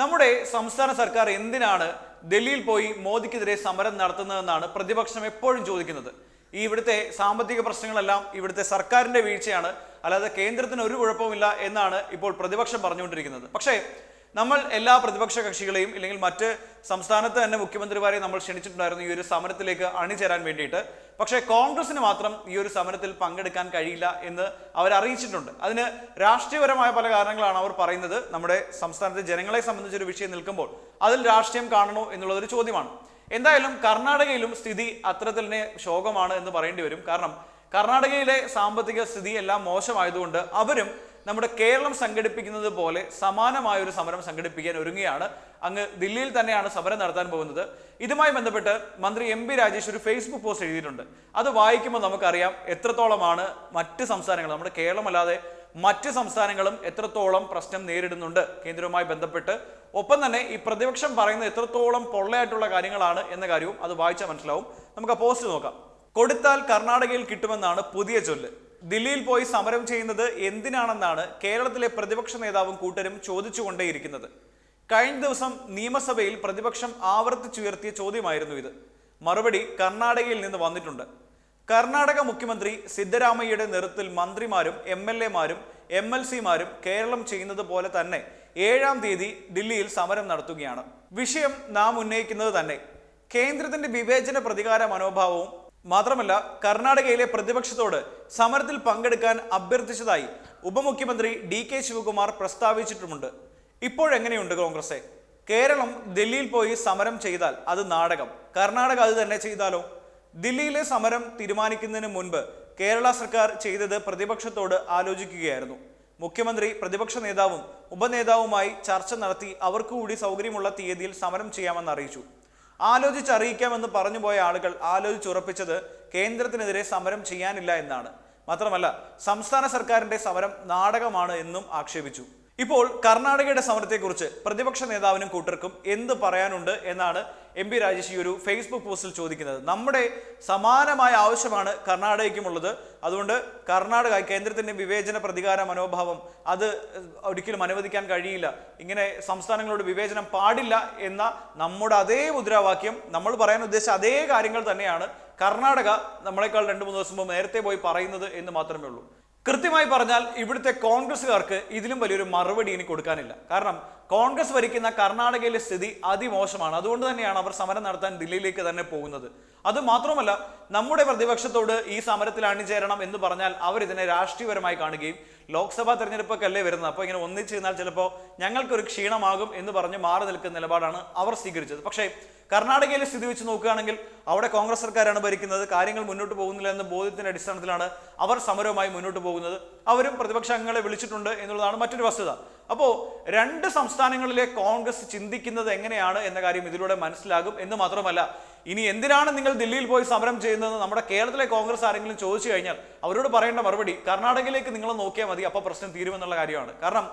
നമ്മുടെ സംസ്ഥാന സർക്കാർ എന്തിനാണ് ഡൽഹിയിൽ പോയി മോദിക്കെതിരെ സമരം നടത്തുന്നതെന്നാണ് പ്രതിപക്ഷം എപ്പോഴും ചോദിക്കുന്നത്. ഈ ഇവിടുത്തെ സാമ്പത്തിക പ്രശ്നങ്ങളെല്ലാം ഇവിടുത്തെ സർക്കാരിന്റെ വീഴ്ചയാണ്. അല്ലാതെ കേന്ദ്രത്തിന് ഒരു കുഴപ്പമില്ല എന്നാണ് ഇപ്പോൾ പ്രതിപക്ഷം പറഞ്ഞുകൊണ്ടിരിക്കുന്നത്. പക്ഷേ നമ്മൾ എല്ലാ പ്രതിപക്ഷ കക്ഷികളെയും ഇല്ലെങ്കിൽ മറ്റ് സംസ്ഥാനത്ത് തന്നെ മുഖ്യമന്ത്രിമാരെ നമ്മൾ ക്ഷണിച്ചിട്ടുണ്ടായിരുന്നു ഈ ഒരു സമരത്തിലേക്ക് അണിചേരാൻ വേണ്ടിയിട്ട്. പക്ഷേ കോൺഗ്രസിന് മാത്രം ഈ ഒരു സമരത്തിൽ പങ്കെടുക്കാൻ കഴിയില്ല എന്ന് അവർ അറിയിച്ചിട്ടുണ്ട്. അതിന് രാഷ്ട്രീയപരമായ പല കാരണങ്ങളാണ് അവർ പറയുന്നത്. നമ്മുടെ സംസ്ഥാനത്തെ ജനങ്ങളെ സംബന്ധിച്ചൊരു വിഷയം നിൽക്കുമ്പോൾ അതിൽ രാഷ്ട്രീയം കാണണോ എന്നുള്ളതൊരു ചോദ്യമാണ്. എന്തായാലും കർണാടകയിലും സ്ഥിതി അത്തരത്തിൽ തന്നെ ശോകമാണ് എന്ന് പറയേണ്ടി വരും. കാരണം കർണാടകയിലെ സാമ്പത്തിക സ്ഥിതി എല്ലാം മോശമായതുകൊണ്ട് അവരും നമ്മുടെ കേരളം സംഘടിപ്പിക്കുന്നത് പോലെ സമാനമായ ഒരു സമരം സംഘടിപ്പിക്കാൻ ഒരുങ്ങുകയാണ്. അങ്ങ് ദില്ലിയിൽ തന്നെയാണ് സമരം നടത്താൻ പോകുന്നത്. ഇതുമായി ബന്ധപ്പെട്ട് മന്ത്രി എം പി രാജേഷ് ഒരു ഫേസ്ബുക്ക് പോസ്റ്റ് എഴുതിയിട്ടുണ്ട്. അത് വായിക്കുമ്പോൾ നമുക്കറിയാം എത്രത്തോളമാണ് മറ്റ് സംസ്ഥാനങ്ങൾ നമ്മുടെ കേരളമല്ലാതെ മറ്റ് സംസ്ഥാനങ്ങളും എത്രത്തോളം പ്രശ്നം നേരിടുന്നുണ്ട്. കേന്ദ്രവുമായി ബന്ധപ്പെട്ട് ഒപ്പം തന്നെ ഈ പ്രതിപക്ഷം പറയുന്ന എത്രത്തോളം പൊള്ളയായിട്ടുള്ള കാര്യങ്ങളാണ് എന്ന കാര്യവും അത് വായിച്ചാൽ മനസ്സിലാവും. നമുക്ക് ആ പോസ്റ്റ് നോക്കാം. കൊടുത്താൽ കർണാടകയിൽ കിട്ടുമെന്നാണ് പുതിയ ചൊല്ല്. ദില്ലിയിൽ പോയി സമരം ചെയ്യുന്നത് എന്തിനാണെന്നാണ് കേരളത്തിലെ പ്രതിപക്ഷ നേതാവും കൂട്ടരും ചോദിച്ചുകൊണ്ടേയിരിക്കുന്നത്. കഴിഞ്ഞ ദിവസം നിയമസഭയിൽ പ്രതിപക്ഷം ആവർത്തിച്ചുയർത്തിയ ചോദ്യമായിരുന്നു ഇത്. മറുപടി കർണാടകയിൽ നിന്ന് വന്നിട്ടുണ്ട്. കർണാടക മുഖ്യമന്ത്രി സിദ്ധരാമയ്യയുടെ നേതൃത്വത്തിൽ മന്ത്രിമാരും എം എൽ എമാരും എം എൽ സിമാരും കേരളം ചെയ്യുന്നത് പോലെ തന്നെ ഏഴാം തീയതി ദില്ലിയിൽ സമരം നടത്തുകയാണ്. വിഷയം നാം ഉന്നയിക്കുന്നത് തന്നെ. കേന്ദ്രത്തിന്റെ വിവേചന പ്രതികാര മനോഭാവവും മാത്രമല്ല കർണാടകയിലെ പ്രതിപക്ഷത്തോട് സമരത്തിൽ പങ്കെടുക്കാൻ അഭ്യർത്ഥിച്ചതായി ഉപമുഖ്യമന്ത്രി ഡി കെ ശിവകുമാർ പ്രസ്താവിച്ചിട്ടുമുണ്ട്. ഇപ്പോഴെങ്ങനെയുണ്ട് കോൺഗ്രസ് കേരളം ദില്ലിയിൽ പോയി സമരം ചെയ്താൽ അത് നാടകം. കർണാടക അത് തന്നെ ചെയ്താലോ? ദില്ലിയിലെ സമരം തീരുമാനിക്കുന്നതിന് മുൻപ് കേരള സർക്കാർ ചെയ്തത് പ്രതിപക്ഷത്തോട് ആലോചിക്കുകയായിരുന്നു. മുഖ്യമന്ത്രി പ്രതിപക്ഷ നേതാവും ഉപനേതാവുമായി ചർച്ച നടത്തി അവർക്ക് കൂടി സൗകര്യമുള്ള തീയതിയിൽ സമരം ചെയ്യാമെന്ന് അറിയിച്ചു. ആലോചിച്ച് പറഞ്ഞു പോയ ആളുകൾ ആലോചിച്ചുറപ്പിച്ചത് കേന്ദ്രത്തിനെതിരെ സമരം ചെയ്യാനില്ല എന്നാണ്. മാത്രമല്ല സംസ്ഥാന സർക്കാരിന്റെ സമരം നാടകമാണ് എന്നും ആക്ഷേപിച്ചു. ഇപ്പോൾ കർണാടകയുടെ സമരത്തെക്കുറിച്ച് പ്രതിപക്ഷ നേതാവിനും കൂട്ടർക്കും എന്ത് പറയാനുണ്ട് എന്നാണ് എം പി രാജേഷ് ഈ ഒരു ഫേസ്ബുക്ക് പോസ്റ്റിൽ ചോദിക്കുന്നത്. നമ്മുടെ സമാനമായ ആവശ്യമാണ് കർണാടകയ്ക്കുമുള്ളത്. അതുകൊണ്ട് കർണാടക കേന്ദ്രത്തിന്റെ വിവേചന പ്രതികാര മനോഭാവം അത് ഒരിക്കലും അനുവദിക്കാൻ കഴിയില്ല. ഇങ്ങനെ സംസ്ഥാനങ്ങളോട് വിവേചനം പാടില്ല എന്ന നമ്മുടെ അതേ മുദ്രാവാക്യം നമ്മൾ പറയാൻ ഉദ്ദേശിച്ച അതേ കാര്യങ്ങൾ തന്നെയാണ് കർണാടക നമ്മളെക്കാൾ രണ്ട് മൂന്ന് ദിവസം മുമ്പ് നേരത്തെ പോയി പറയുന്നത് എന്ന് മാത്രമേ ഉള്ളൂ. കൃത്യമായി പറഞ്ഞാൽ ഇവിടുത്തെ കോൺഗ്രസ്സുകാർക്ക് ഇതിലും വലിയൊരു മറുപടി ഇനി കൊടുക്കാനില്ല. കാരണം കോൺഗ്രസ് ഭരിക്കുന്ന കർണാടകയിലെ സ്ഥിതി അതിമോശമാണ്. അതുകൊണ്ട് തന്നെയാണ് അവർ സമരം നടത്താൻ ദില്ലിയിലേക്ക് തന്നെ പോകുന്നത്. അത് മാത്രമല്ല നമ്മുടെ പ്രതിപക്ഷത്തോട് ഈ സമരത്തിൽ അണിചേരണം എന്ന് പറഞ്ഞാൽ അവർ ഇതിനെ രാഷ്ട്രീയപരമായി കാണുകയും ലോക്സഭാ തെരഞ്ഞെടുപ്പൊക്കെ അല്ലേ വരുന്നത്. അപ്പോൾ ഇങ്ങനെ ഒന്നിച്ചു നിന്നാൽ ചിലപ്പോൾ ഞങ്ങൾക്കൊരു ക്ഷീണമാകും എന്ന് പറഞ്ഞ് മാറി നിൽക്കുന്ന നിലപാടാണ് അവർ സ്വീകരിച്ചത്. പക്ഷേ കർണാടകയിലെ സ്ഥിതി വെച്ച് നോക്കുകയാണെങ്കിൽ അവിടെ കോൺഗ്രസ് സർക്കാരാണ് ഭരിക്കുന്നത്. കാര്യങ്ങൾ മുന്നോട്ട് പോകുന്നില്ല എന്ന ബോധ്യത്തിന്റെ അടിസ്ഥാനത്തിലാണ് അവർ സമരവുമായി മുന്നോട്ട് പോകുന്നത്. അവരും പ്രതിപക്ഷ അംഗങ്ങളെ വിളിച്ചിട്ടുണ്ട് എന്നുള്ളതാണ് മറ്റൊരു വസ്തുത. അപ്പോൾ രണ്ട് സംസ്ഥാനങ്ങളിലെ കോൺഗ്രസ് ചിന്തിക്കുന്നത് എങ്ങനെയാണ് എന്ന കാര്യം ഇതിലൂടെ മനസ്സിലാകും. എന്ന് മാത്രമല്ല ഇനി എന്തിനാണ് നിങ്ങൾ ദില്ലിയിൽ പോയി സമരം ചെയ്യുന്നത് നമ്മുടെ കേരളത്തിലെ കോൺഗ്രസ് ആരെങ്കിലും ചോദിച്ചു കഴിഞ്ഞാൽ അവരോട് പറയേണ്ട മറുപടി കർണാടകയിലേക്ക് നിങ്ങൾ നോക്കിയാൽ മതി അപ്പോൾ പ്രശ്നം തീരുമെന്നുള്ള കാര്യമാണ്. കാരണം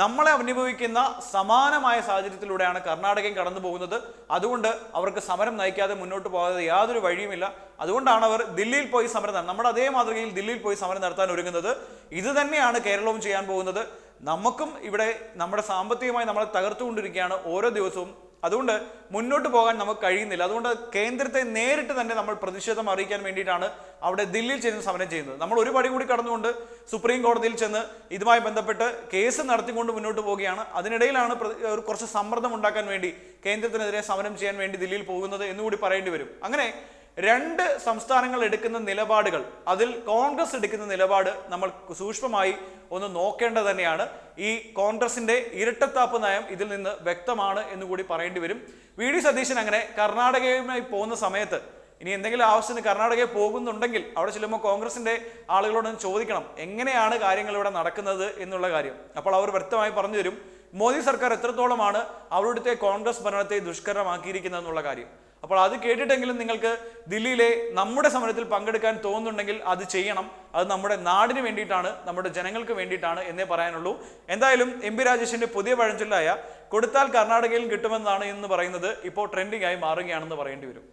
നമ്മളെ അനുഭവിക്കുന്ന സമാനമായ സാഹചര്യത്തിലൂടെയാണ് കർണാടകയും കടന്നു പോകുന്നത്. അതുകൊണ്ട് അവർക്ക് സമരം നയിക്കാതെ മുന്നോട്ട് പോകാതെ യാതൊരു വഴിയുമില്ല. അതുകൊണ്ടാണ് അവർ ദില്ലിയിൽ പോയി സമരം നമ്മുടെ അതേ മാതൃകയിൽ ദില്ലിയിൽ പോയി സമരം നടത്താൻ ഒരുങ്ങുന്നത്. ഇത് തന്നെയാണ് കേരളവും ചെയ്യാൻ പോകുന്നത്. നമുക്കും ഇവിടെ നമ്മുടെ സാമ്പത്തികമായി നമ്മളെ തകർത്തുകൊണ്ടിരിക്കുകയാണ് ഓരോ ദിവസവും. അതുകൊണ്ട് മുന്നോട്ട് പോകാൻ നമുക്ക് കഴിയുന്നില്ല. അതുകൊണ്ട് കേന്ദ്രത്തെ നേരിട്ട് തന്നെ നമ്മൾ പ്രതിഷേധം അറിയിക്കാൻ വേണ്ടിയിട്ടാണ് അവിടെ ദില്ലിയിൽ ചെന്ന് സമരം ചെയ്യുന്നത്. നമ്മൾ ഒരു പടി കൂടി കടന്നുകൊണ്ട് സുപ്രീം കോടതിയിൽ ചെന്ന് ഇതുമായി ബന്ധപ്പെട്ട് കേസ് നടത്തിക്കൊണ്ട് മുന്നോട്ട് പോവുകയാണ്. അതിനിടയിലാണ് ഒരു കുറച്ച് സമ്മർദ്ദം ഉണ്ടാക്കാൻ വേണ്ടി കേന്ദ്രത്തിനെതിരെ സമരം ചെയ്യാൻ വേണ്ടി ദില്ലിയിൽ പോകുന്നത് എന്നുകൂടി പറയേണ്ടി വരും. അങ്ങനെ രണ്ട് സംസ്ഥാനങ്ങൾ എടുക്കുന്ന നിലപാടുകൾ അതിൽ കോൺഗ്രസ് എടുക്കുന്ന നിലപാട് നമ്മൾ സൂക്ഷ്മമായി ഒന്ന് നോക്കേണ്ടത് തന്നെയാണ്. ഈ കോൺഗ്രസിന്റെ ഇരട്ടത്താപ്പ് നയം ഇതിൽ നിന്ന് വ്യക്തമാണ് എന്ന് കൂടി പറയേണ്ടി വരും. വി ഡി സതീശൻ അങ്ങനെ കർണാടകയുമായി പോകുന്ന സമയത്ത് ഇനി എന്തെങ്കിലും ആവശ്യത്തിന് കർണാടകയിൽ പോകുന്നുണ്ടെങ്കിൽ അവിടെ ചെല്ലുമ്പോൾ കോൺഗ്രസിന്റെ ആളുകളോട് ചോദിക്കണം എങ്ങനെയാണ് കാര്യങ്ങൾ ഇവിടെ നടക്കുന്നത് എന്നുള്ള കാര്യം. അപ്പോൾ അവർ വ്യക്തമായി പറഞ്ഞു തരും മോദി സർക്കാർ എത്രത്തോളമാണ് അവരുടെ കോൺഗ്രസ് ഭരണത്തെ ദുഷ്കരമാക്കിയിരിക്കുന്നത് എന്നുള്ള കാര്യം. അപ്പോൾ അത് കേട്ടിട്ടെങ്കിലും നിങ്ങൾക്ക് ദില്ലിയിലെ നമ്മുടെ സമരത്തിൽ പങ്കെടുക്കാൻ തോന്നുന്നുണ്ടെങ്കിൽ അത് ചെയ്യണം. അത് നമ്മുടെ നാടിന് വേണ്ടിയിട്ടാണ് നമ്മുടെ ജനങ്ങൾക്ക് വേണ്ടിയിട്ടാണ് എന്നേ പറയാനുള്ളൂ. എന്തായാലും എം പി രാജേഷിന്റെ പുതിയ പഴഞ്ചൊല്ലായ കൊടുത്താൽ കർണാടകയിൽ കിട്ടുമെന്നാണ് എന്ന് പറയുന്നത് ഇപ്പോൾ ട്രെൻഡിംഗ് ആയി മാറുകയാണെന്ന് പറയേണ്ടി വരും.